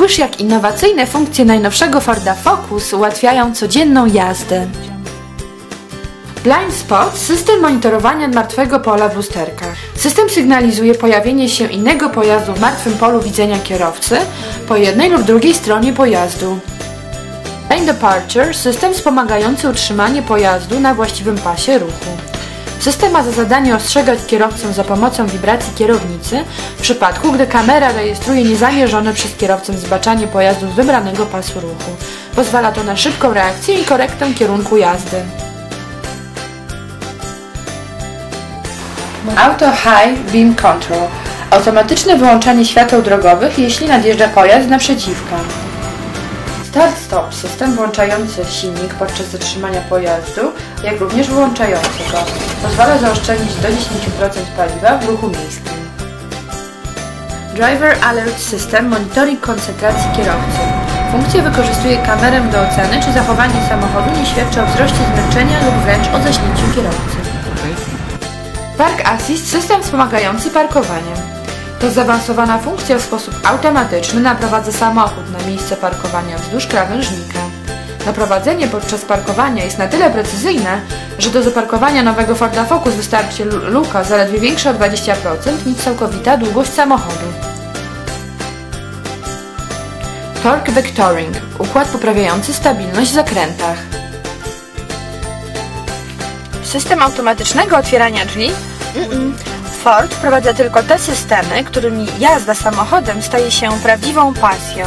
Któż jak innowacyjne funkcje najnowszego Forda Focus ułatwiają codzienną jazdę? Blind Spot – system monitorowania martwego pola w lusterkach. System sygnalizuje pojawienie się innego pojazdu w martwym polu widzenia kierowcy po jednej lub drugiej stronie pojazdu. Lane Departure – system wspomagający utrzymanie pojazdu na właściwym pasie ruchu. System ma za zadanie ostrzegać kierowcę za pomocą wibracji kierownicy w przypadku, gdy kamera rejestruje niezamierzone przez kierowcę zbaczanie pojazdu z wybranego pasu ruchu. Pozwala to na szybką reakcję i korektę kierunku jazdy. Auto High Beam Control Automatyczne wyłączanie świateł drogowych, jeśli nadjeżdża pojazd naprzeciwka. Start-stop system włączający silnik podczas zatrzymania pojazdu, jak również wyłączający go. Pozwala zaoszczędzić do 10% paliwa w ruchu miejskim. Driver Alert System monitoring koncentracji kierowcy. Funkcję wykorzystuje kamerę do oceny, czy zachowanie samochodu nie świadczy o wzroście zmęczenia lub wręcz o zaśnięciu kierowcy. Park Assist system wspomagający parkowanie. To zaawansowana funkcja w sposób automatyczny naprowadza samochód na miejsce parkowania wzdłuż krawężnika. Naprowadzenie podczas parkowania jest na tyle precyzyjne, że do zaparkowania nowego Forda Focus wystarczy lu- luka zaledwie większa o 20% niż całkowita długość samochodu. Torque Vectoring – układ poprawiający stabilność w zakrętach. System automatycznego otwierania drzwi? Mm-mm. Ford wprowadza tylko te systemy, którymi jazda samochodem staje się prawdziwą pasją.